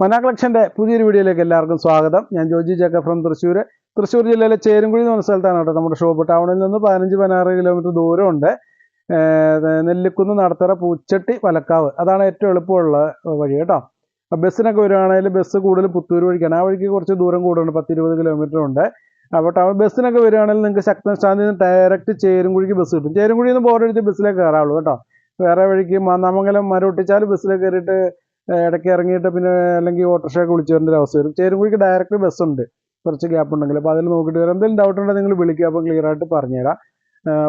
മന കളക്ഷന്റെ പുതിയൊരു വീഡിയോയിലേക്ക് എല്ലാവർക്കും സ്വാഗതം. ഞാൻ ജോജി ജേക്ക ഫ്രം തൃശ്ശൂർ. തൃശ്ശൂർ ജില്ലയിലെ ചേരുംകുഴി എന്ന് പറഞ്ഞ സ്ഥലത്താണ് കേട്ടോ നമ്മുടെ ഷോപ്പ്. ടൗണിൽ നിന്ന് പതിനഞ്ച് പതിനാറ് കിലോമീറ്റർ ദൂരമുണ്ട്. നെല്ലിക്കുന്ന് നടത്തറ പൂച്ചട്ടി പലക്കാവ് അതാണ് ഏറ്റവും എളുപ്പമുള്ള വഴി കേട്ടോ. ബസ്സിനൊക്കെ വരുവാണെങ്കിൽ ബസ് കൂടുതൽ പുത്തൂർ വഴിക്കാണ്. ആ വഴിക്ക് കുറച്ച് ദൂരം കൂടുതലുണ്ട് പത്ത് ഇരുപത് കിലോമീറ്റർ ഉണ്ട്. അപ്പോൾ ടൗൺ ബസ്സിനൊക്കെ വരുവാണെങ്കിൽ നിങ്ങൾക്ക് ശക്തൻ സ്റ്റാൻഡിൽ നിന്ന് ഡയറക്റ്റ് ചേരുംകുഴിക്ക് ബസ് കിട്ടും. ചേരുംകുഴിയിൽ നിന്ന് എടുത്ത് ബസ്സിലേക്ക് കയറാവുള്ളൂ കേട്ടോ. വേറെ വഴിക്ക് മാന്നാമംഗലം മരൊട്ടിച്ചാൽ ബസ്സിലേക്ക് കയറിയിട്ട് ഇടയ്ക്ക് ഇറങ്ങിയിട്ട് പിന്നെ അല്ലെങ്കിൽ ഓട്ടോറിക്ഷയൊക്കെ വിളിച്ചു വരേണ്ട ഒരു അവസ്ഥ വരും. ചേരുംകുഴിക്ക് ഡയറക്റ്റ് ബസ്സുണ്ട് കുറച്ച് ഗ്യാപ്പ് ഉണ്ടെങ്കിൽ. അപ്പോൾ അതിൽ നോക്കിയിട്ട് വരാം. എന്തെങ്കിലും ഡൗട്ട് ഉണ്ടെങ്കിൽ നിങ്ങൾ വിളിക്കുക. അപ്പോൾ ക്ലിയർ ആയിട്ട് പറഞ്ഞുതരാം.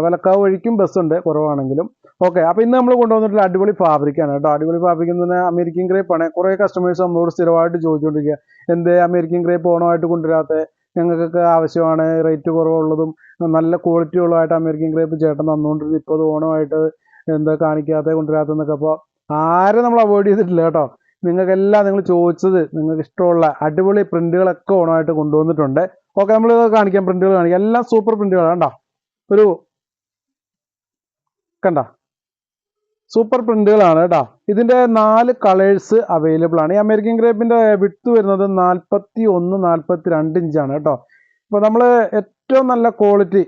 വിലക്കാവ് വഴിക്കും ബസ്സുണ്ട് കുറവാണെങ്കിലും. ഓക്കെ അപ്പോൾ ഇന്ന് നമ്മൾ കൊണ്ടുവന്നിട്ടുള്ള അടിപൊളി ഫാബ്രിക്കാണ് കേട്ടോ. അടിപൊളി ഫാബ്രിക് എന്ന് പറഞ്ഞാൽ അമേരിക്കൻ ഗ്രേപ്പ് ആണ്. കുറേ കസ്റ്റമേഴ്സ് നമ്മളോട് സ്ഥിരമായിട്ട് ചോദിച്ചുകൊണ്ടിരിക്കുക. എന്ത് അമേരിക്കൻ ഗ്രേപ്പ് ഓണമായിട്ട് കൊണ്ടുവരാത്ത? ഞങ്ങൾക്കൊക്കെ ആവശ്യമാണ് റേറ്റ് കുറവുള്ളതും നല്ല ക്വാളിറ്റി ഉള്ളതായിട്ട് അമേരിക്കൻ ഗ്രേപ്പ് ചേട്ടൻ തന്നുകൊണ്ടിരുന്നു. ഇപ്പോൾ അത് ഓണമായിട്ട് എന്താ കാണിക്കാത്ത കൊണ്ടുവരാത്തെന്നൊക്കെ അപ്പോൾ ആരും നമ്മൾ അവോയ്ഡ് ചെയ്തിട്ടില്ല കേട്ടോ. നിങ്ങൾക്കെല്ലാം നിങ്ങൾ ചോദിച്ചത് നിങ്ങൾക്ക് ഇഷ്ടമുള്ള അടിപൊളി പ്രിന്റുകളൊക്കെ ഓണമായിട്ട് കൊണ്ടുവന്നിട്ടുണ്ട്. ഓക്കെ നമ്മൾ കാണിക്കാം പ്രിന്റുകൾ കാണിക്കാം. എല്ലാം സൂപ്പർ പ്രിന്റുകളാണ് കണ്ടോ? ഒരു കണ്ട? സൂപ്പർ പ്രിന്റുകളാണ് കേട്ടോ. ഇതിന്റെ നാല് കളേഴ്സ് അവൈലബിൾ ആണ്. ഈ അമേരിക്കൻ ഗ്രേപ്പിന്റെ വിട്ട് വരുന്നത് നാൽപ്പത്തി ഒന്ന് നാൽപ്പത്തി രണ്ട് ഇഞ്ചാണ് കേട്ടോ. അപ്പോൾ നമ്മൾ ഏറ്റവും നല്ല ക്വാളിറ്റി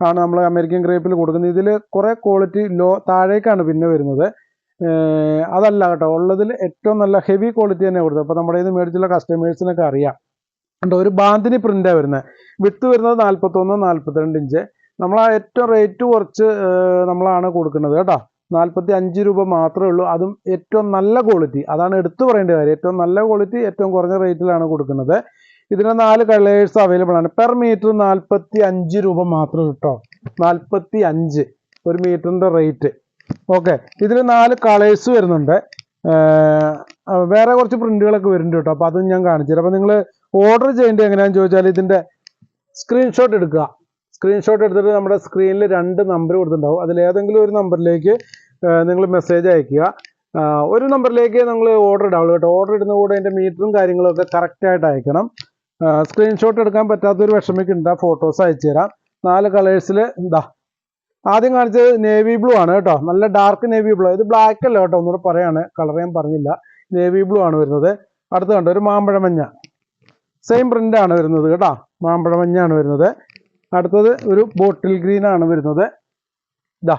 ആണ് നമ്മൾ അമേരിക്കൻ ഗ്രേപ്പിൽ കൊടുക്കുന്നത്. ഇതിൽ കുറേ ക്വാളിറ്റി ലോ താഴേക്കാണ് പിന്നെ വരുന്നത്. അതല്ല കേട്ടോ. ഉള്ളതിൽ ഏറ്റവും നല്ല ഹെവി ക്വാളിറ്റി തന്നെ കൊടുത്തത്. അപ്പോൾ നമ്മുടെ ഇത് മേടിച്ചുള്ള കസ്റ്റമേഴ്സിനൊക്കെ അറിയാം. കണ്ടോ ഒരു ബാന്തിനി പ്രിന്റാണ് വരുന്നത് വിട്ട് വരുന്നത് നാൽപ്പത്തൊന്ന് നാൽപ്പത്തിരണ്ട് ഇഞ്ച് നമ്മൾ ആ ഏറ്റവും റേറ്റ് കുറച്ച് നമ്മളാണ് കൊടുക്കുന്നത് കേട്ടോ. നാൽപ്പത്തി അഞ്ച് രൂപ മാത്രമേ ഉള്ളൂ. അതും ഏറ്റവും നല്ല ക്വാളിറ്റി അതാണ് എടുത്തു പറയേണ്ട കാര്യം. ഏറ്റവും നല്ല ക്വാളിറ്റി ഏറ്റവും കുറഞ്ഞ റേറ്റിലാണ് കൊടുക്കുന്നത്. ഇതിന് നാല് കളേഴ്സ് അവൈലബിൾ ആണ്. പെർ മീറ്റർ നാൽപ്പത്തി രൂപ മാത്രം കേട്ടോ. നാൽപ്പത്തി ഒരു മീറ്ററിന്റെ റേറ്റ് ഓക്കെ. ഇതിൽ നാല് കളേഴ്സ് വരുന്നുണ്ട്. വേറെ കുറച്ച് പ്രിന്റുകളൊക്കെ വരുന്നുണ്ട് കേട്ടോ. അപ്പോൾ അതും ഞാൻ കാണിച്ചു തരാം. അപ്പോൾ നിങ്ങൾ ഓർഡർ ചെയ്യേണ്ടത് എങ്ങനെയാണെന്ന് ചോദിച്ചാൽ ഇതിന്റെ സ്ക്രീൻഷോട്ട് എടുക്കുക. സ്ക്രീൻഷോട്ട് എടുത്തിട്ട് നമ്മുടെ സ്ക്രീനിൽ രണ്ട് നമ്പർ കൊടുത്തിട്ടുണ്ടാവും. അതിൽ ഏതെങ്കിലും ഒരു നമ്പറിലേക്ക് നിങ്ങൾ മെസ്സേജ് അയക്കുക. ഒരു നമ്പറിലേക്ക് നിങ്ങൾ ഓർഡർ ഇടാവുള്ളൂ കേട്ടോ. ഓർഡർ ഇടുന്ന കൂടെ അതിന്റെ മീറ്ററും കാര്യങ്ങളൊക്കെ കറക്റ്റായിട്ട് അയക്കണം. സ്ക്രീൻഷോട്ട് എടുക്കാൻ പറ്റാത്തൊരു വിഷമിക്കുണ്ട് ഫോട്ടോസ് അയച്ചു തരാം. നാല് കളേഴ്സിൽ എന്താ ആദ്യം കാണിച്ചത് നേവി ബ്ലൂ ആണ് കേട്ടോ. നല്ല ഡാർക്ക് നേവി ബ്ലൂ ഇത് ബ്ലാക്ക് അല്ല കേട്ടോ. ഒന്നുകൂടെ പറയാണ്. കളർ ഞാൻ പറഞ്ഞില്ല. നേവി ബ്ലൂ ആണ് വരുന്നത്. അടുത്ത കണ്ടോ ഒരു മാമ്പഴമഞ്ഞ സെയിം പ്രിന്റ് ആണ് വരുന്നത് കേട്ടോ. മാമ്പഴമഞ്ഞ ആണ് വരുന്നത്. അടുത്തത് ഒരു ബോട്ടിൽ ഗ്രീൻ ആണ് വരുന്നത്. ഇതാ.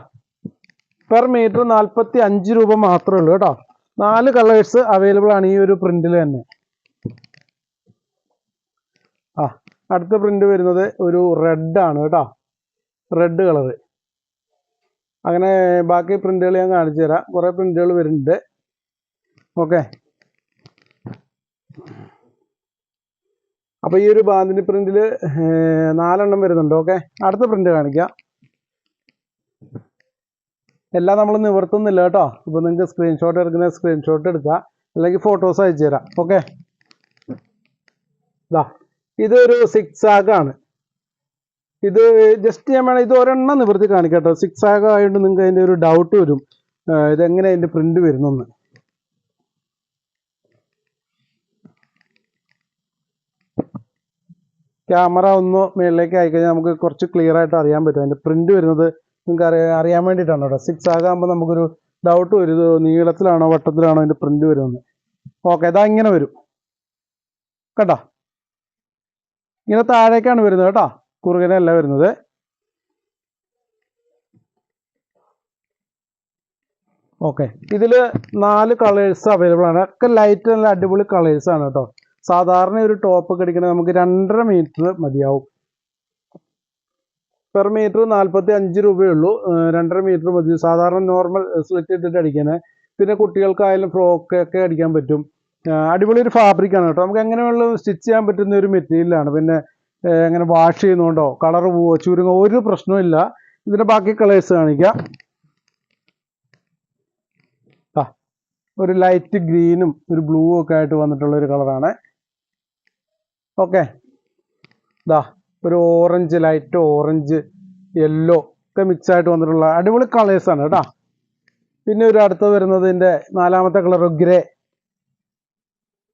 പെർ മീറ്റർ നാൽപ്പത്തി അഞ്ച് രൂപ മാത്രമേ ഉള്ളൂ കേട്ടോ. നാല് കളേഴ്സ് അവൈലബിൾ ആണ് ഈ ഒരു പ്രിന്റിൽ തന്നെ. ആ അടുത്ത പ്രിന്റ് വരുന്നത് ഒരു റെഡ് ആണ് കേട്ടോ. റെഡ് കളറ് അങ്ങനെ ബാക്കി പ്രിന്റുകൾ ഞാൻ കാണിച്ചു തരാം. കുറേ പ്രിന്റുകൾ വരുന്നുണ്ട്. ഓക്കെ. അപ്പോൾ ഈ ഒരു ബാന്തിനി പ്രിന്റിൽ നാലെണ്ണം വരുന്നുണ്ട്. ഓക്കെ. അടുത്ത പ്രിന്റ് കാണിക്കാം. എല്ലാം നമ്മൾ നിവർത്തുന്നില്ല കേട്ടോ. ഇപ്പോൾ നിങ്ങൾക്ക് സ്ക്രീൻഷോട്ട് എടുക്കുന്ന സ്ക്രീൻഷോട്ട് എടുക്കുക അല്ലെങ്കിൽ ഫോട്ടോസ് അയച്ചു തരാം. ഓക്കെ. ഇതാ ഇതൊരു സിക്സ് ആണ്. ഇത് ജസ്റ്റ് ഞാൻ വേണം ഇത് ഒരെണ്ണം നിവൃത്തി കാണിക്കട്ടോ കേട്ടോ. സിക്സ് ആഗ് ആയതുകൊണ്ട് നിങ്ങൾക്ക് അതിന്റെ ഒരു ഡൗട്ട് വരും. ഇത് ഇതെങ്ങനെ അതിന്റെ പ്രിന്റ് വരുന്നെന്ന്. ക്യാമറ ഒന്ന് മേളിലേക്ക് ആയിക്കഴിഞ്ഞാൽ നമുക്ക് കുറച്ച് ക്ലിയർ ആയിട്ട് അറിയാൻ പറ്റും. അതിന്റെ പ്രിന്റ് വരുന്നത് നിങ്ങൾക്ക് അറിയാൻ അറിയാൻ വേണ്ടിയിട്ടാണ് കേട്ടോ. സിക്സ് ആകുമ്പോൾ നമുക്കൊരു ഡൗട്ട് വരും. നീളത്തിലാണോ വട്ടത്തിലാണോ അതിന്റെ പ്രിന്റ് വരുന്നത് ഓക്കെ ഇതാ ഇങ്ങനെ വരും. കേട്ടോ? ഇങ്ങനെ താഴേക്കാണ് വരുന്നത് കേട്ടോ. കുറുകനല്ല വരുന്നത്. ഓക്കെ ഇതിൽ നാല് കളേഴ്സ് അവൈലബിൾ ആണ്. ഒക്കെ ലൈറ്റ് നല്ല അടിപൊളി കളേഴ്സ് ആണ് കേട്ടോ സാധാരണ ഒരു ടോപ്പ് ഒക്കെ നമുക്ക് രണ്ടര മീറ്റർ മതിയാവും. പെർ മീറ്റർ നാൽപ്പത്തി അഞ്ച് രൂപയേ ഉള്ളൂ രണ്ടര മീറ്റർ മതി. സാധാരണ നോർമൽ സ്ലിറ്റ് ഇട്ടിട്ട് അടിക്കണേ. പിന്നെ കുട്ടികൾക്കായാലും ഫ്രോക്ക് ഒക്കെ അടിക്കാൻ പറ്റും. അടിപൊളി ഒരു ഫാബ്രിക്കാണ് കേട്ടോ നമുക്ക് എങ്ങനെയുള്ള സ്റ്റിച്ച് ചെയ്യാൻ പറ്റുന്ന ഒരു മെറ്റീരിയലാണ് പിന്നെ എങ്ങനെ വാഷ് ചെയ്യുന്നുണ്ടോ കളർ പോവോ ചുരുങ്ങോ ഒരു പ്രശ്നവും ഇല്ല. ഇതിന്റെ ബാക്കി കളേഴ്സ് കാണിക്കാം. ആ ഒരു ലൈറ്റ് ഗ്രീനും ഒരു ബ്ലൂ ഒക്കെ ആയിട്ട് വന്നിട്ടുള്ള ഒരു കളറാണ് ഓക്കെ ദാ ഒരു ഓറഞ്ച് ലൈറ്റ് ഓറഞ്ച് യെല്ലോ ഒക്കെ മിക്സ് ആയിട്ട് വന്നിട്ടുള്ള അടിപൊളി കളേഴ്സ് ആണ് കേട്ടോ. പിന്നെ ഒരു അടുത്ത് വരുന്നതിന്റെ നാലാമത്തെ കളർ ഗ്രേ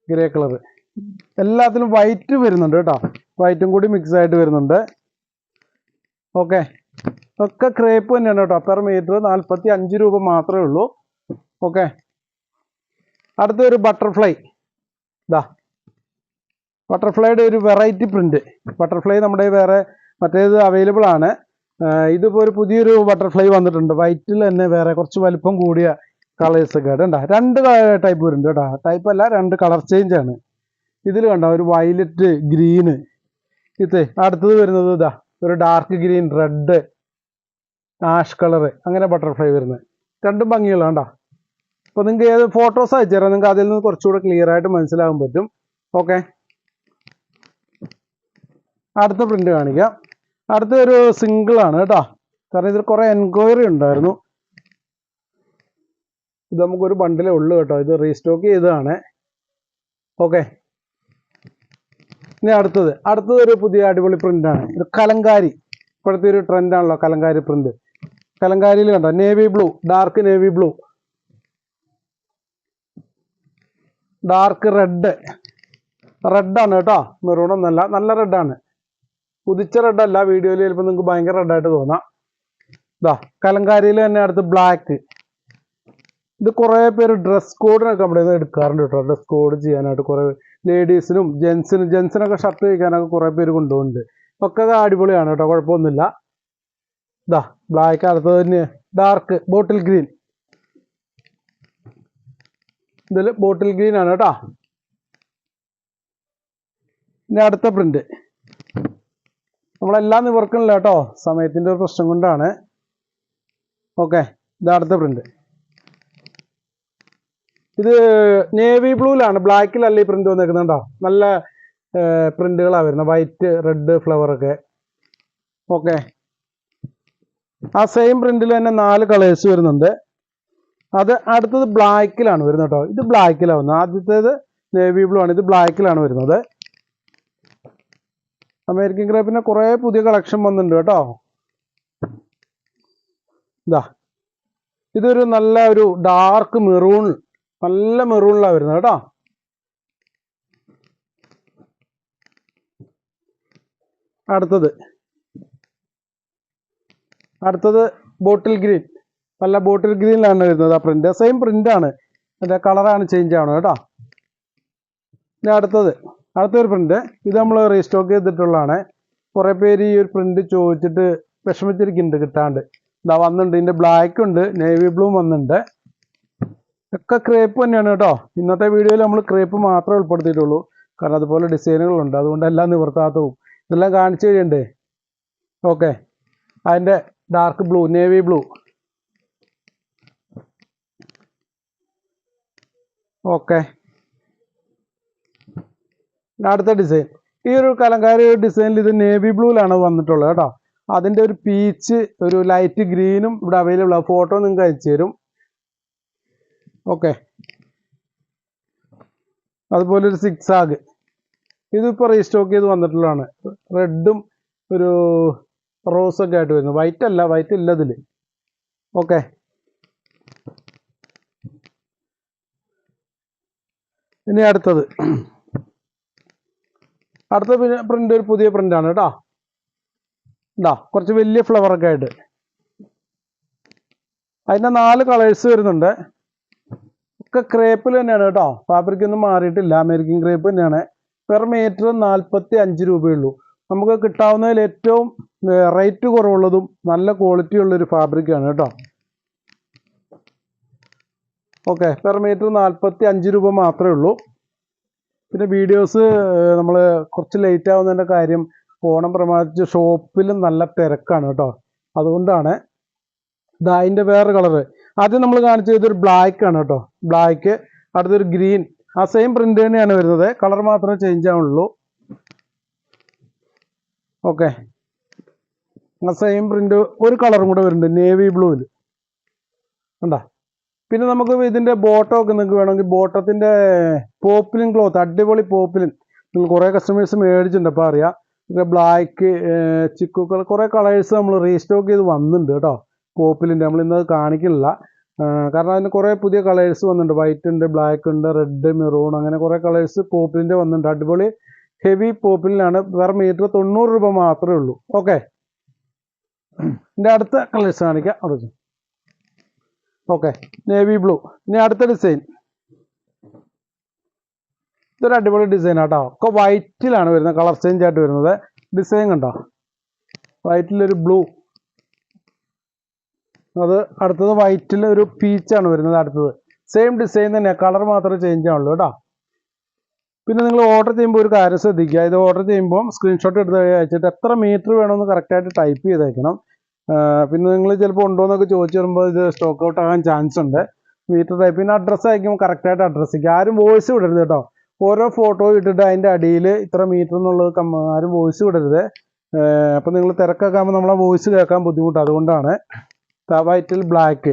ഗ്രേ കളർ എല്ലാത്തിലും വൈറ്റ് വരുന്നുണ്ട് കേട്ടോ. വൈറ്റും കൂടി മിക്സ് ആയിട്ട് വരുന്നുണ്ട്. ഓക്കെ ഒക്കെ ക്രേപ്പ് തന്നെയാണ് കേട്ടോ. പെർ മീറ്റർ നാൽപ്പത്തി അഞ്ച് രൂപ മാത്രമേ ഉള്ളൂ. ഓക്കെ അടുത്ത ഒരു ബട്ടർഫ്ലൈ ഇതാ ബട്ടർഫ്ലൈയുടെ ഒരു വെറൈറ്റി പ്രിന്റ് ബട്ടർഫ്ലൈ നമ്മുടെ വേറെ മറ്റേത് അവൈലബിൾ ആണ്. ഇതിപ്പോൾ ഇതിപ്പോ ഒരു പുതിയൊരു ബട്ടർഫ്ലൈ വന്നിട്ടുണ്ട്. വൈറ്റിൽ തന്നെ വേറെ കുറച്ച് വലിപ്പം കൂടിയ കളേഴ്സ് ഒക്കെ കേട്ടോ രണ്ട് ടൈപ്പ് വരുന്നുണ്ട് കേട്ടോ. ടൈപ്പ് അല്ല രണ്ട് കളർ ചേഞ്ച് ആണ്. ഇതിൽ കണ്ട ഒരു വയലറ്റ് ഗ്രീന് ഇത് അടുത്തത് വരുന്നത് ഇതാ ഒരു dark green red ash colour അങ്ങനെ ബട്ടർഫ്ലൈ വരുന്നത്. രണ്ടും ഭംഗിയുള്ള കണ്ടോ? അപ്പോൾ നിങ്ങൾക്ക് ഏത് ഫോട്ടോസ് അയച്ചു തരാം നിങ്ങൾക്ക് അതിൽ നിന്ന് കുറച്ചുകൂടെ ക്ലിയർ ആയിട്ട് മനസ്സിലാകാൻ പറ്റും. ഓക്കെ അടുത്ത പ്രിന്റ് കാണിക്കാം. അടുത്ത ഒരു സിംഗിൾ ആണ് കേട്ടോ. കാരണം ഇതിൽ കുറേ എൻക്വയറി ഉണ്ടായിരുന്നു. ഇത് നമുക്കൊരു ബണ്ടിലേ ഉള്ളൂ കേട്ടോ. ഇത് റീസ്റ്റോക്ക് ചെയ്തതാണ്. ഓക്കെ ഇനി അടുത്തത്. അടുത്തത് ഒരു പുതിയ അടിപൊളി പ്രിന്റ് ആണ്. ഒരു കലങ്കാരി. ഇപ്പോഴത്തെ ഒരു ട്രെൻഡ് ആണല്ലോ കലങ്കാരി പ്രിന്റ് കലങ്കാരിയിൽ കണ്ടോ? Navy blue dark navy blue dark red റെഡാണ് കേട്ടോ. മെറൂൺ ഒന്നല്ല നല്ല റെഡാണ് റെഡ് അല്ല വീഡിയോയിൽ ചിലപ്പോൾ നിങ്ങൾക്ക് ഭയങ്കര റെഡായിട്ട് തോന്നാം. ഇതാ കലങ്കാരിയിൽ തന്നെ അടുത്ത് ബ്ലാക്ക് ഇത് കുറേ പേര് ഡ്രസ് കോഡിനൊക്കെ നമ്മുടെ എടുക്കാറുണ്ട് കേട്ടോ ഡ്രസ് കോഡ് ചെയ്യാനായിട്ട് കുറേ ലേഡീസിനും ജെൻസിനും ജെൻസിനൊക്കെ ഷർട്ട് കഴിക്കാനൊക്കെ കുറേ പേര് കൊണ്ടുപോകുന്നുണ്ട്. ഒക്കെ അടിപൊളിയാണ് കേട്ടോ കുഴപ്പമൊന്നുമില്ല. ഇതാ ബ്ലാക്ക് അടുത്തത് തന്നെ ഡാർക്ക് ബോട്ടിൽ ഗ്രീൻ ഇതിൽ ബോട്ടിൽ ഗ്രീൻ ആണ് കേട്ടോ ഇനി അടുത്ത പ്രിന്റ് നമ്മളെല്ലാം നിവർക്കണില്ല കേട്ടോ സമയത്തിന്റെ ഒരു പ്രശ്നം കൊണ്ടാണ്. ഓക്കെ ഇത് അടുത്ത പ്രിന്റ് ഇത് നേവി ബ്ലൂലാണ് ബ്ലാക്കിലല്ല ഈ പ്രിന്റ് വന്നേക്കുന്നുണ്ടോ നല്ല പ്രിന്റുകളാണ് വരുന്നത്. വൈറ്റ് റെഡ് ഫ്ലവർ ഒക്കെ. ഓക്കെ ആ സെയിം പ്രിന്റിൽ തന്നെ നാല് കളേഴ്സ് വരുന്നുണ്ട്. അത് അടുത്തത് ബ്ലാക്കിലാണ് വരുന്നത് കേട്ടോ ഇത് ബ്ലാക്കിലാണ് വരുന്നത്. ആദ്യത്തേത് നേവി ബ്ലൂ ആണ്. ഇത് ബ്ലാക്കിലാണ് വരുന്നത്. അമേരിക്കൻ ക്രേപ്പിന്റെ കുറേ പുതിയ കളക്ഷൻ വന്നിട്ടുണ്ട് കേട്ടോ ഇതാ. ഇതൊരു നല്ല ഒരു ഡാർക്ക് മെറൂൺ നല്ല മെറൂണിലാണ് വരുന്നത് കേട്ടോ. അടുത്തത്. അടുത്തത് ബോട്ടിൽ ഗ്രീൻ. നല്ല ബോട്ടിൽ ഗ്രീനിലാണ് വരുന്നത് ആ പ്രിന്റ്. സെയിം പ്രിന്റ് ആണ് അതിന്റെ കളറാണ് ചേഞ്ച് ആവണം കേട്ടോ. അടുത്തത്. അടുത്തൊരു പ്രിന്റ്. ഇത് നമ്മൾ റീസ്റ്റോക്ക് ചെയ്തിട്ടുള്ളതാണ്. കുറേ പേര് ഈ ഒരു പ്രിന്റ് ചോദിച്ചിട്ട് വിഷമിച്ചിരിക്കുന്നുണ്ട് കിട്ടാണ്ട്. ഇതാ വന്നിട്ടുണ്ട്. ഇതിന്റെ ബ്ലാക്ക് ഉണ്ട് നേവി ബ്ലൂ വന്നിട്ടുണ്ട്. ഒക്കെ ക്രേപ്പ് തന്നെയാണ് കേട്ടോ. ഇന്നത്തെ വീഡിയോയിൽ നമ്മൾ ക്രേപ്പ് മാത്രമേ ഉൾപ്പെടുത്തിയിട്ടുള്ളൂ. കാരണം അതുപോലെ ഡിസൈനുകളുണ്ട് അതുകൊണ്ട് എല്ലാം നിവർത്താത്തവും ഇതെല്ലാം കാണിച്ചു കഴിയണ്ടേ ഓക്കെ അതിന്റെ dark blue navy blue okay അടുത്ത ഡിസൈൻ ഈ ഒരു കലങ്കാരി ഡിസൈനിൽ ഇത് നേവി ബ്ലൂവിലാണ് വന്നിട്ടുള്ളത് കേട്ടോ. അതിന്റെ ഒരു പീച്ച് ഒരു ലൈറ്റ് ഗ്രീനും ഇവിടെ അവൈലബിൾ ആണ് ഫോട്ടോ നിങ്ങൾക്ക് അയച്ചു തരും. ഓക്കെ. അതുപോലെ ഒരു സിക്സ് ആഗ് ഇതിപ്പോൾ റീസ്റ്റോക്ക് ചെയ്ത് വന്നിട്ടുള്ളതാണ്. റെഡും ഒരു റോസൊക്കെ ആയിട്ട് വരുന്നു. വൈറ്റ് അല്ല വൈറ്റ് ഇല്ല ഇതിൽ ഓക്കെ. ഇനി അടുത്തത്. അടുത്ത പിന്നെ പ്രിന്റ് ഒരു പുതിയ പ്രിന്റ് ആണ് കേട്ടോ. ഇതാ കുറച്ച് വലിയ ഫ്ലവർ ഒക്കെ ആയിട്ട്. അതിന്റെ നാല് കളേഴ്സ് വരുന്നുണ്ട്. ഒക്കെ ക്രേപ്പിൽ തന്നെയാണ് കേട്ടോ. ഫാബ്രിക് ഒന്നും മാറിയിട്ടില്ല. അമേരിക്കൻ ക്രേപ്പ് തന്നെയാണ്. പെർ മീറ്റർ നാൽപ്പത്തി അഞ്ച് രൂപയുള്ളൂ. നമുക്ക് കിട്ടാവുന്നതിൽ ഏറ്റവും റേറ്റ് കുറവുള്ളതും നല്ല ക്വാളിറ്റി ഉള്ളൊരു ഫാബ്രിക്കാണ് കേട്ടോ. ഓക്കെ പെർ മീറ്റർ നാൽപ്പത്തി അഞ്ച് രൂപ മാത്രമേ ഉള്ളൂ. പിന്നെ വീഡിയോസ് നമ്മൾ കുറച്ച് ലേറ്റ് ആവുന്നതിന്റെ കാര്യം ഓണം പ്രമാണിച്ച് ഷോപ്പിലും നല്ല തിരക്കാണ് കേട്ടോ. അതുകൊണ്ടാണ്. ഇതാ അതിന്റെ വേറെ കളറ് ആദ്യം നമ്മൾ കാണിച്ചത് ഇതൊരു ബ്ലാക്ക് ആണ് കേട്ടോ. ബ്ലാക്ക് അടുത്തൊരു ഗ്രീൻ ആ സെയിം പ്രിന്റ് തന്നെയാണ് വരുന്നത്. കളർ മാത്രമേ ചേഞ്ച് ആവുള്ളൂ. ഓക്കെ ആ സെയിം പ്രിന്റ് ഒരു കളറും കൂടെ വരുന്നുണ്ട്. നേവി ബ്ലൂവിൽ കണ്ടോ? പിന്നെ നമുക്ക് ഇതിന്റെ ബോട്ടോ ഒക്കെ നിങ്ങൾക്ക് വേണമെങ്കിൽ ബോട്ടത്തിന്റെ പോപ്പിലിൻ ക്ലോത്ത് അടിപൊളി പോപ്പിലിൻ നിങ്ങൾ കുറേ കസ്റ്റമേഴ്സ് മേടിച്ചിട്ടുണ്ട് അപ്പോൾ അറിയാം. ബ്ലാക്ക് ചിക്കു കുറേ കളേഴ്സ് നമ്മൾ റീസ്റ്റോക്ക് ചെയ്ത് വന്നിട്ടുണ്ട് കേട്ടോ. പോപ്പിലിന്റെ നമ്മളിന്ന് കാണിക്കില്ല. കാരണം അതിന് കുറേ പുതിയ കളേഴ്സ് വന്നിട്ടുണ്ട്. വൈറ്റ് ഉണ്ട് ബ്ലാക്ക് ഉണ്ട് റെഡ് മെറൂൺ അങ്ങനെ കുറേ കളേഴ്സ് പോപ്പിലിന്റെ വന്നിട്ടുണ്ട്. അടിപൊളി ഹെവി പോപ്പിലിനാണ്. വേറെ മീറ്റർ തൊണ്ണൂറ് രൂപ മാത്രമേ ഉള്ളൂ. ഓക്കെ എന്റെ അടുത്ത കളേഴ്സ് കാണിക്കാം. അവിടെ ഓക്കെ നേവി ബ്ലൂ ഇനി അടുത്ത ഡിസൈൻ ഇതൊരു അടിപൊളി ഡിസൈൻ ആട്ടോ. ഒക്കെ വൈറ്റിലാണ് വരുന്നത്. കളർ ചേഞ്ച് ആയിട്ട് വരുന്നത്. ഡിസൈൻ കണ്ടോ? വൈറ്റിലൊരു ബ്ലൂ അത് അടുത്തത് വൈറ്റിൽ ഒരു പീച്ചാണ് വരുന്നത് അടുത്തത്. സെയിം ഡിസൈൻ തന്നെയാണ് കളർ മാത്രമേ ചേഞ്ച് ആവുള്ളൂ കേട്ടോ. പിന്നെ നിങ്ങൾ ഓർഡർ ചെയ്യുമ്പോൾ ഒരു കാര്യം ശ്രദ്ധിക്കുക. ഇത് ഓർഡർ ചെയ്യുമ്പോൾ സ്ക്രീൻഷോട്ട് എടുത്ത് അയച്ചിട്ട് എത്ര മീറ്റർ വേണമെന്ന് കറക്റ്റായിട്ട് ടൈപ്പ് ചെയ്തേക്കണം. പിന്നെ നിങ്ങൾ ചിലപ്പോൾ ഉണ്ടോ എന്നൊക്കെ ചോദിച്ചു വരുമ്പോൾ ഇത് സ്റ്റോക്ക് ഔട്ട് ആകാൻ ചാൻസ് ഉണ്ട്. മീറ്റർ ടൈപ്പ് പിന്നെ അഡ്രസ്സ് അയക്കുമ്പോൾ കറക്റ്റായിട്ട് അഡ്രസ്സ് ചെയ്യുക ആരും വോയിസ് വിടരുത് കേട്ടോ. ഓരോ ഫോട്ടോ ഇട്ടിട്ട് അതിന്റെ അടിയിൽ ഇത്ര മീറ്റർ എന്നുള്ളത് ആരും വോയിസ് വിടരുത്. അപ്പം നിങ്ങൾ തിരക്കൊക്കെ ആകുമ്പോൾ നമ്മളെ വോയിസ് കേൾക്കാൻ ബുദ്ധിമുട്ട് അതുകൊണ്ടാണ്. വൈറ്റിൽ ബ്ലാക്ക്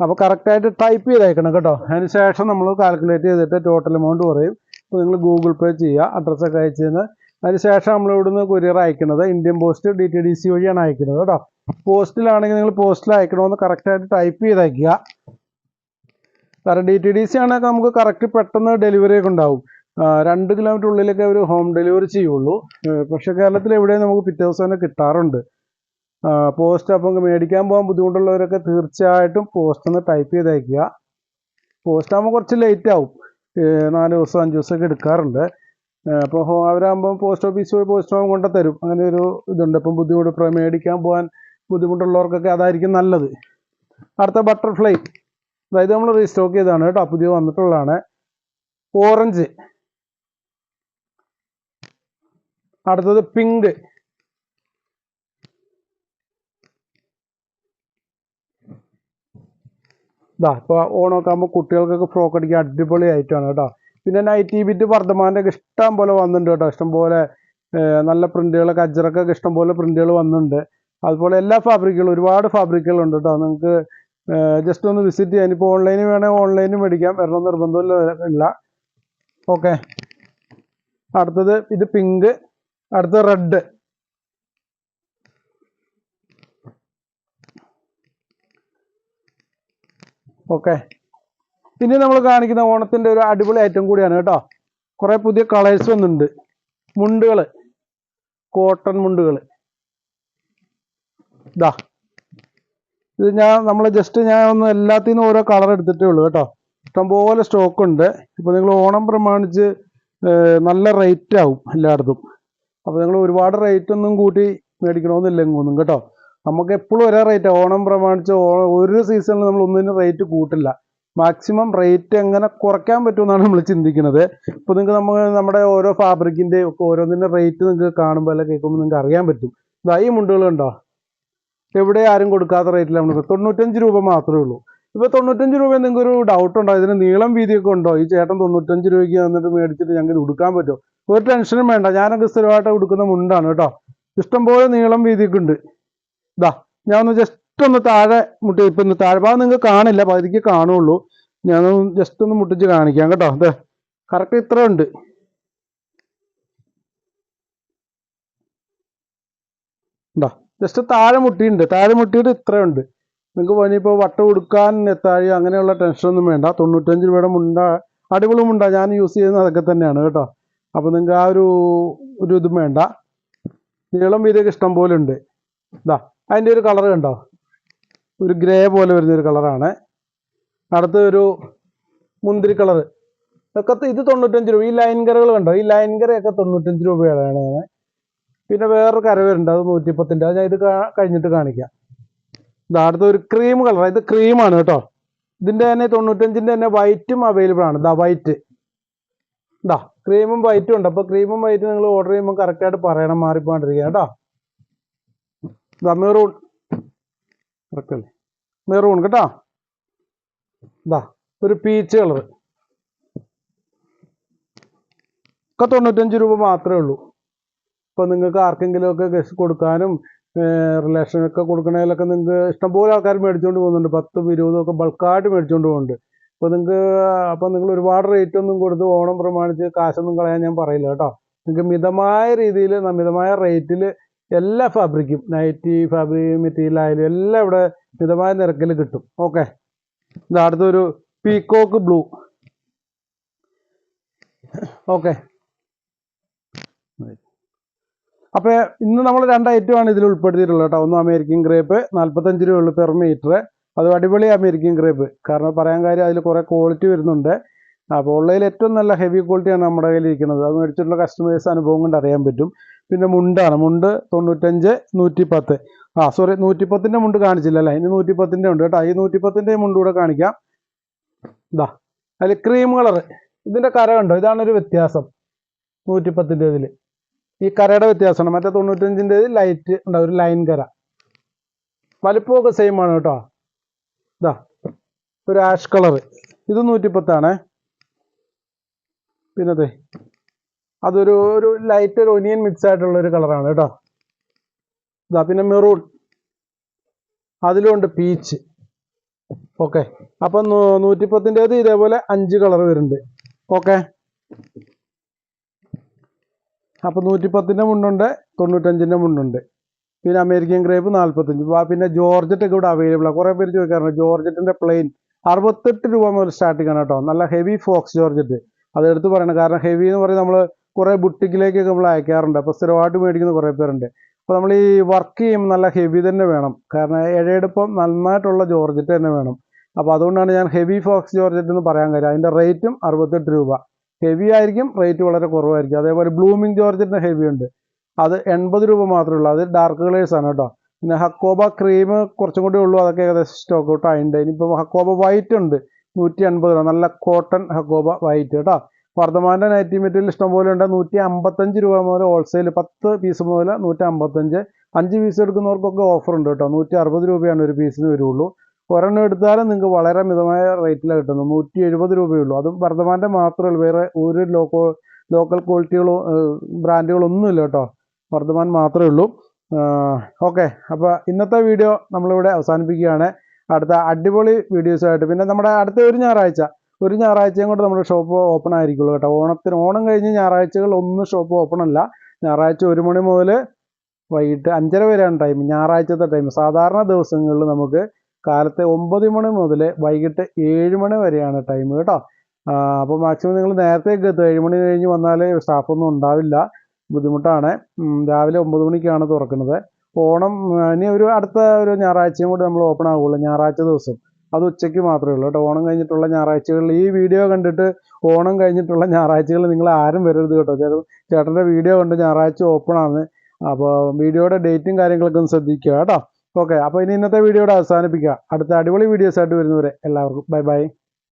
അപ്പോൾ കറക്റ്റായിട്ട് ടൈപ്പ് ചെയ്തേക്കണം കേട്ടോ. അതിന് ശേഷം നമ്മൾ കാൽക്കുലേറ്റ് ചെയ്തിട്ട് ടോട്ടൽ എമൗണ്ട് പറയും അപ്പോൾ നിങ്ങൾ ഗൂഗിൾ പേ ചെയ്യുക അഡ്രസ്സൊക്കെ അയച്ചതിന് അതിന് ശേഷം നമ്മൾ ഇവിടുന്ന് കൊറിയർ അയക്കുന്നത് Indian post D T D C വഴിയാണ് അയക്കുന്നത് കേട്ടോ. പോസ്റ്റിലാണെങ്കിൽ നിങ്ങൾ പോസ്റ്റിൽ അയക്കണമെന്ന് കറക്റ്റായിട്ട് ടൈപ്പ് ചെയ്ത് അയക്കുക കാരണം ഡി ടി ഡി സി ആണെങ്കിൽ നമുക്ക് കറക്റ്റ് പെട്ടെന്ന് ഡെലിവറി ഒക്കെ ഉണ്ടാവും. രണ്ട് കിലോമീറ്റർ ഉള്ളിലൊക്കെ അവർ ഹോം ഡെലിവറി ചെയ്യുള്ളൂ. പക്ഷേ കേരളത്തിൽ എവിടെയും നമുക്ക് പിറ്റേ ദിവസം തന്നെ കിട്ടാറുണ്ട്. പോസ്റ്റ് അപ്പം മേടിക്കാൻ പോകാൻ ബുദ്ധിമുട്ടുള്ളവരൊക്കെ തീർച്ചയായിട്ടും പോസ്റ്റ് ഒന്ന് ടൈപ്പ് ചെയ്ത് അയക്കുക പോസ്റ്റ് ആകുമ്പോൾ കുറച്ച് ലേറ്റ് ആവും. നാല് ദിവസം അഞ്ച് ദിവസമൊക്കെ എടുക്കാറുണ്ട്. അപ്പോൾ അവരാകുമ്പോൾ പോസ്റ്റ് ഓഫീസ് പോയി പോസ്റ്റ് ആകുമ്പോൾ കൊണ്ടു തരും. അങ്ങനെ ഒരു ഇതുണ്ട്. അപ്പം ബുദ്ധിമുട്ട് മേടിക്കാൻ പോകാൻ ബുദ്ധിമുട്ടുള്ളവർക്കൊക്കെ അതായിരിക്കും നല്ലത്. അടുത്ത ബട്ടർഫ്ലൈ അതായത് നമ്മൾ റീസ്റ്റോക്ക് ചെയ്താണ് കേട്ടോ. പുതിയ വന്നിട്ടുള്ളതാണ്. ഓറഞ്ച് അടുത്തത് പിങ്ക് ഇതാ ഇപ്പോൾ ഓണമൊക്കെ ആകുമ്പോൾ കുട്ടികൾക്കൊക്കെ ഫ്രോക്ക് അടിക്കാൻ അടിപൊളി ആയിട്ടാണ് കേട്ടോ. പിന്നെ നൈറ്റി ബിറ്റ് വർദ്ധമാന്റെ ഒക്കെ ഇഷ്ടം പോലെ വന്നിട്ടുണ്ട് കേട്ടോ. ഇഷ്ടം പോലെ നല്ല പ്രിന്റുകളൊക്കെ അജറക്കൊക്കെ ഇഷ്ടം പോലെ പ്രിന്റുകൾ വന്നിട്ടുണ്ട്. അതുപോലെ എല്ലാ ഫാബ്രിക്കുകളും ഒരുപാട് ഫാബ്രിക്കുകളുണ്ട് കേട്ടോ. നിങ്ങൾക്ക് ജസ്റ്റ് ഒന്ന് വിസിറ്റ് ചെയ്യാൻ ഇപ്പോൾ ഓൺലൈനിൽ വേണമെങ്കിൽ ഓൺലൈനിൽ മേടിക്കാം. വരണം നിർബന്ധമില്ല ഇല്ല. ഓക്കെ അടുത്തത് ഇത് പിങ്ക് അടുത്തത് റെഡ് ഓക്കെ. ഇനി നമ്മൾ കാണിക്കുന്ന ഓണത്തിന്റെ ഒരു അടിപൊളി ഐറ്റം കൂടിയാണ് കേട്ടോ. കുറേ പുതിയ കളേഴ്സ് വന്നിട്ടുണ്ട്. മുണ്ടുകൾ കോട്ടൺ മുണ്ടുകൾ ഇതാ ഇത് ഞാൻ നമ്മൾ ജസ്റ്റ് ഞാൻ ഒന്ന് എല്ലാത്തിൽ നിന്നും ഓരോ കളർ എടുത്തിട്ടേ ഉള്ളൂ കേട്ടോ. ഇഷ്ടംപോലെ സ്റ്റോക്ക് ഉണ്ട്. ഇപ്പോൾ നിങ്ങൾ ഓണം പ്രമാണിച്ച് നല്ല റേറ്റ് ആവും എല്ലായിടത്തും. അപ്പോൾ നിങ്ങൾ ഒരുപാട് റേറ്റ് ഒന്നും കൂട്ടി മേടിക്കണമെന്നില്ല എങ്ങൊന്നും കേട്ടോ. നമുക്ക് എപ്പോഴും ഒരേ റേറ്റ് ഓണം പ്രമാണിച്ച് ഒരു സീസണിൽ നമ്മൾ ഒന്നിനും റേറ്റ് കൂട്ടില്ല. മാക്സിമം റേറ്റ് എങ്ങനെ കുറയ്ക്കാൻ പറ്റുമെന്നാണ് നമ്മൾ ചിന്തിക്കുന്നത്. ഇപ്പോൾ നിങ്ങൾക്ക് നമ്മൾ നമ്മുടെ ഓരോ ഫാബ്രിക്കിന്റെ ഒക്കെ ഓരോന്നിന്റെ റേറ്റ് നിങ്ങൾക്ക് കാണുമ്പോൾ അല്ല കേൾക്കുമ്പോൾ നിങ്ങൾക്ക് അറിയാൻ പറ്റും. ഇതായി ഈ മുണ്ടുകൾ ഉണ്ടോ എവിടെ ആരും കൊടുക്കാത്ത റേറ്റിലാണ് നമ്മൾ തൊണ്ണൂറ്റഞ്ച് രൂപ മാത്രമേ ഉള്ളൂ. ഇപ്പോൾ തൊണ്ണൂറ്റഞ്ച് രൂപ നിങ്ങൾക്ക് ഒരു ഡൗട്ട് ഉണ്ടോ? ഇതിന് നീളം വീതിയൊക്കെ ഉണ്ടോ? ഈ ചേട്ടൻ തൊണ്ണൂറ്റഞ്ച് രൂപയ്ക്ക് വന്നിട്ട് മേടിച്ചിട്ട് ഞങ്ങൾക്ക് ഇത് ഉടുക്കാൻ പറ്റുമോ? ഒരു ടെൻഷനും വേണ്ട. ഞാനൊക്കെ സ്ഥിരമായിട്ട് കൊടുക്കുന്ന മുണ്ടാണ് കേട്ടോ. ഇഷ്ടംപോലെ നീളം വീതിയൊക്കെ ഉണ്ട്. ഇതാ ഞാൻ ഒന്ന് ജസ്റ്റ് ഒന്ന് താഴെ മുട്ടി ഇപ്പം ഒന്ന് താഴെ ഭാഗം നിങ്ങൾക്ക് കാണില്ല പകുതിക്ക് കാണുള്ളൂ. ഞാൻ ജസ്റ്റ് ഒന്ന് മുട്ടിച്ച് കാണിക്കാം കേട്ടോ. അതെ കറക്റ്റ് ഇത്ര ഉണ്ട്. എന്താ ജസ്റ്റ് താഴെ മുട്ടിയുണ്ട് താഴെ മുട്ടിയിട്ട് ഇത്രയുണ്ട് നിങ്ങൾക്ക് പണിയിപ്പോൾ വട്ടം കൊടുക്കാൻ എത്താഴി അങ്ങനെയുള്ള ടെൻഷനൊന്നും വേണ്ട. തൊണ്ണൂറ്റഞ്ച് രൂപയുടെ മുണ്ട അടിപൊളി മുണ്ട ഞാൻ യൂസ് ചെയ്യുന്നത് അതൊക്കെ തന്നെയാണ് കേട്ടോ. അപ്പോൾ നിങ്ങൾക്ക് ആ ഒരു ഒരു ഇതും വേണ്ട. നീളം വീതിയൊക്കെ ഇഷ്ടം പോലെ ഉണ്ട്. ഇതാ അതിന്റെ ഒരു കളർ കണ്ടോ? ഒരു ഗ്രേ പോലെ വരുന്ന ഒരു കളറാണ്. അടുത്ത ഒരു മുന്തിരി കളർ ഇതൊക്കെ ഇത് തൊണ്ണൂറ്റഞ്ച് രൂപ. ഈ ലൈൻ കരകൾ കണ്ടോ? ഈ ലൈൻ കരയൊക്കെ തൊണ്ണൂറ്റഞ്ച് രൂപയാണ് പിന്നെ വേറൊരു കര വരുന്നുണ്ട്. അത് നൂറ്റിപ്പത്തിന്റെ. അത് ഞാൻ ഇത് കഴിഞ്ഞിട്ട് കാണിക്കാം. ഇതാ അടുത്ത ഒരു ക്രീം കളർ ഇത് ക്രീമാണ് കേട്ടോ. ഇതിന്റെ തന്നെ തൊണ്ണൂറ്റഞ്ചിന്റെ തന്നെ വൈറ്റും അവൈലബിൾ ആണ്. ഇതാ വൈറ്റ്. ഇതാ ക്രീമും വൈറ്റും ഉണ്ട്. അപ്പോൾ ക്രീമും വൈറ്റും നിങ്ങൾ ഓർഡർ ചെയ്യുമ്പോൾ കറക്റ്റായിട്ട് പറയണം. മാറിപ്പോണ്ടിരിക്കുക കേട്ടോ. ഇതാ മെറൂൺ. ഇറക്കല്ലേ മെറൂൺ കേട്ടോ. ഇതാ ഒരു പീച്ച് കളർ ഒക്കെ തൊണ്ണൂറ്റഞ്ച് രൂപ മാത്രമേ ഉള്ളൂ. ഇപ്പം നിങ്ങൾക്ക് ആർക്കെങ്കിലും ഒക്കെ ഗസ്റ്റ് കൊടുക്കാനും റിലേഷനൊക്കെ കൊടുക്കണേലൊക്കെ നിങ്ങൾക്ക് ഇഷ്ടംപോലെ ആൾക്കാർ മേടിച്ചുകൊണ്ട് പോകുന്നുണ്ട്. പത്തും ഇരുപതും ഒക്കെ ബൾക്കായിട്ട് മേടിച്ചുകൊണ്ട് പോകുന്നുണ്ട്. അപ്പോൾ നിങ്ങൾക്ക് അപ്പം നിങ്ങൾ ഒരുപാട് റേറ്റ് ഒന്നും കൊടുത്ത് ഓണം പ്രമാണിച്ച് കാശൊന്നും കളയാൻ ഞാൻ പറയില്ല കേട്ടോ. നിങ്ങൾക്ക് മിതമായ രീതിയിൽ മിതമായ റേറ്റിൽ എല്ലാ ഫാബ്രിക്കും നൈറ്റി ഫാബ്രിക് മെറ്റീരിയൽ ആയാലും എല്ലാം ഇവിടെ മിതമായ നിരക്കിൽ കിട്ടും. ഓക്കെ അടുത്തൊരു പീക്കോക്ക് ബ്ലൂ ഓക്കെ അപ്പോൾ ഇന്ന് നമ്മൾ രണ്ട് ഐറ്റമാണ് ഇതിൽ ഉൾപ്പെടുത്തിയിട്ടുള്ളത് കേട്ടോ. ഒന്ന് അമേരിക്കൻ ഗ്രേപ്പ് നാൽപ്പത്തഞ്ച് രൂപ ഉള്ളു പെർ മീറ്റർ അത് അടിപൊളി അമേരിക്കൻ ഗ്രേപ്പ് കാരണം പറയാൻ കാര്യം അതിൽ കുറേ ക്വാളിറ്റി വരുന്നുണ്ട്. അപ്പോൾ ഉള്ളതിൽ ഏറ്റവും നല്ല ഹെവി ക്വാളിറ്റിയാണ് നമ്മുടെ കയ്യിൽ ഇരിക്കുന്നത്. അത് മേടിച്ചിട്ടുള്ള കസ്റ്റമേഴ്സ് അനുഭവം കൊണ്ട് അറിയാൻ പറ്റും. പിന്നെ മുണ്ടാണ്. മുണ്ട് തൊണ്ണൂറ്റഞ്ച് നൂറ്റി പത്ത് ആ സോറി നൂറ്റിപ്പത്തിന്റെ മുണ്ട് കാണിച്ചില്ല അല്ലേ? ഇനി നൂറ്റിപ്പത്തിന്റെ ഉണ്ട് കേട്ടോ. ഈ നൂറ്റിപ്പത്തിന്റെ മുണ്ട് കൂടെ കാണിക്കാം. ഇതാ അതിൽ ക്രീം കളർ ഇതിന്റെ കര കണ്ടോ? ഇതാണ് ഒരു വ്യത്യാസം. നൂറ്റിപ്പത്തിന്റെ ഇതിൽ ഈ കരയുടെ വ്യത്യാസമാണ്. മറ്റേ തൊണ്ണൂറ്റഞ്ചിന്റെ ലൈറ്റ് ഉണ്ടാവും ഒരു ലൈൻ കര. വലിപ്പമൊക്കെ സെയിം ആണ് കേട്ടോ. ഇതാ ഒരു ആഷ് കളർ ഇത് നൂറ്റിപ്പത്താണേ. പിന്നത്തെ അതൊരു ഒരു ലൈറ്റ് ഒരു ഒനിയൻ മിക്സ് ആയിട്ടുള്ള ഒരു കളറാണ് കേട്ടോ. ഇതാ പിന്നെ മെറൂൺ അതിലുണ്ട് പീച്ച് ഓക്കെ അപ്പം നൂറ്റിപ്പത്തിന്റെത് ഇതേപോലെ അഞ്ച് കളർ വരുന്നുണ്ട്. ഓക്കെ അപ്പം നൂറ്റിപ്പത്തിന്റെ മുണ്ടുണ്ട് തൊണ്ണൂറ്റഞ്ചിന്റെ മുണ്ടുണ്ട്. പിന്നെ അമേരിക്കൻ ഗ്രേപ്പ് നാൽപ്പത്തഞ്ച് പിന്നെ ജോർജറ്റ് ഒക്കെ ഇവിടെ അവൈലബിൾ ആണ് കുറേ പേര് ചോദിക്കാറുണ്ട് ജോർജറ്റിന്റെ പ്ലെയിൻ അറുപത്തെട്ട് രൂപ മുതൽ സ്റ്റാർട്ടിംഗ് ആണ് കേട്ടോ. നല്ല ഹെവി ഫോക്സ് ജോർജറ്റ്. അത് എടുത്ത് പറയണം. കാരണം ഹെവി എന്ന് പറയുന്നത് നമ്മൾ കുറേ ബുട്ടിക്കിലേക്കൊക്കെ നമ്മൾ അയക്കാറുണ്ട്. അപ്പോൾ സ്ഥിരമായിട്ട് മേടിക്കുന്ന കുറേ പേരുണ്ട്. അപ്പോൾ നമ്മൾ ഈ വർക്ക് ചെയ്യുമ്പോൾ നല്ല ഹെവി തന്നെ വേണം. കാരണം ഇഴയെടുപ്പം നന്നായിട്ടുള്ള ജോർജറ്റ് തന്നെ വേണം. അപ്പോൾ അതുകൊണ്ടാണ് ഞാൻ ഹെവി ഫോക്സ് ജോർജറ്റ് എന്ന് പറയാൻ കാര്യം. അതിന്റെ റേറ്റും അറുപത്തെട്ട് രൂപ. ഹെവി ആയിരിക്കും റേറ്റ് വളരെ കുറവായിരിക്കും. അതേപോലെ ബ്ലൂമിങ് ജോർജറ്റിന്റെ ഹെവി ഉണ്ട്. അത് എൺപത് രൂപ മാത്രമേ ഉള്ളൂ. അത് ഡാർക്ക് കളേഴ്സാണ് കേട്ടോ. പിന്നെ ഹക്കോബ ക്രീം കുറച്ചും കൂടി ഉള്ളൂ. അതൊക്കെ ഏകദേശം സ്റ്റോക്ക് ഔട്ട് ആയിട്ടുണ്ട്. ഇനിയിപ്പോൾ ഹക്കോബ വൈറ്റ് ഉണ്ട്. നൂറ്റി അൻപത് രൂപ. നല്ല കോട്ടൺ ഹക്കോബ വൈറ്റ് കേട്ടോ. വർദ്ധമാന്റെ നൈറ്റി മെറ്റീരിയൽ ഇഷ്ടംപോലെ ഉണ്ട്. നൂറ്റി അമ്പത്തഞ്ച് രൂപ മുതൽ ഹോൾസെയിൽ പത്ത് പീസ് മുതൽ നൂറ്റി അമ്പത്തഞ്ച് അഞ്ച് പീസ് എടുക്കുന്നവർക്കൊക്കെ ഓഫർ ഉണ്ട് കേട്ടോ. നൂറ്റി അറുപത് രൂപയാണ് ഒരു പീസിന് വരുള്ളൂ. ഒരെണ്ണം എടുത്താലും നിങ്ങൾക്ക് വളരെ മിതമായ റേറ്റിലാണ് കിട്ടുന്നത്. നൂറ്റി എഴുപത് രൂപയുള്ളൂ അതും വർദ്ധമാന്റെ മാത്രമേ വേറെ ഒരു ലോക്കോ ലോക്കൽ ക്വാളിറ്റികളോ ബ്രാൻഡുകളൊന്നും ഇല്ല കേട്ടോ. വർദ്ധമാൻ മാത്രമേ ഉള്ളൂ. ഓക്കെ അപ്പോൾ ഇന്നത്തെ വീഡിയോ നമ്മളിവിടെ അവസാനിപ്പിക്കുകയാണ്. അടുത്ത അടിപൊളി വീഡിയോസുമായിട്ട് പിന്നെ നമ്മുടെ അടുത്ത ഒരു ഞായറാഴ്ച. ഒരു ഞായറാഴ്ചയും കൊണ്ട് നമ്മുടെ ഷോപ്പ് ഓപ്പൺ ആയിരിക്കുള്ളൂ കേട്ടോ. ഓണത്തിന് ഓണം കഴിഞ്ഞ് ഞായറാഴ്ചകൾ ഒന്നും ഷോപ്പ് ഓപ്പൺ അല്ല. ഞായറാഴ്ച ഒരു മണി മുതൽ വൈകിട്ട് അഞ്ചര വരെയാണ് ടൈം ഞായറാഴ്ചത്തെ ടൈം സാധാരണ ദിവസങ്ങളിൽ നമുക്ക് കാലത്തെ ഒമ്പത് മണി മുതൽ വൈകിട്ട് ഏഴ് മണി വരെയാണ് ടൈം കേട്ടോ. അപ്പോൾ മാക്സിമം നിങ്ങൾ നേരത്തേക്ക് എത്തും ഏഴ് മണി കഴിഞ്ഞ് വന്നാൽ സ്റ്റാഫൊന്നും ഉണ്ടാവില്ല. ബുദ്ധിമുട്ടാണ്. രാവിലെ ഒമ്പത് മണിക്കാണ് തുറക്കുന്നത്. ഓണം ഇനി ഒരു അടുത്ത ഒരു ഞായറാഴ്ചയും കൂടി നമ്മൾ ഓപ്പൺ ആകുള്ളൂ ഞായറാഴ്ച ദിവസം. അത് ഉച്ചയ്ക്ക് മാത്രമേ ഉള്ളൂ കേട്ടോ. ഓണം കഴിഞ്ഞിട്ടുള്ള ഞായറാഴ്ചകളിൽ ഈ വീഡിയോ കണ്ടിട്ട് ഓണം കഴിഞ്ഞിട്ടുള്ള ഞായറാഴ്ചകളിൽ നിങ്ങൾ ആരും വരരുത് കേട്ടോ. ചേട്ടൻ ചേട്ടന്റെ വീഡിയോ കണ്ട് ഞായറാഴ്ച ഓപ്പൺ ആണ്. അപ്പോൾ വീഡിയോയുടെ ഡേറ്റും കാര്യങ്ങളൊക്കെ ഒന്ന് ശ്രദ്ധിക്കുക കേട്ടോ. ഓക്കെ അപ്പോൾ ഇനി ഇന്നത്തെ വീഡിയോയുടെ അവസാനിപ്പിക്കുക. അടുത്ത അടിപൊളി വീഡിയോസ് ആയിട്ട് വരുന്നവരെ എല്ലാവർക്കും. Bye bye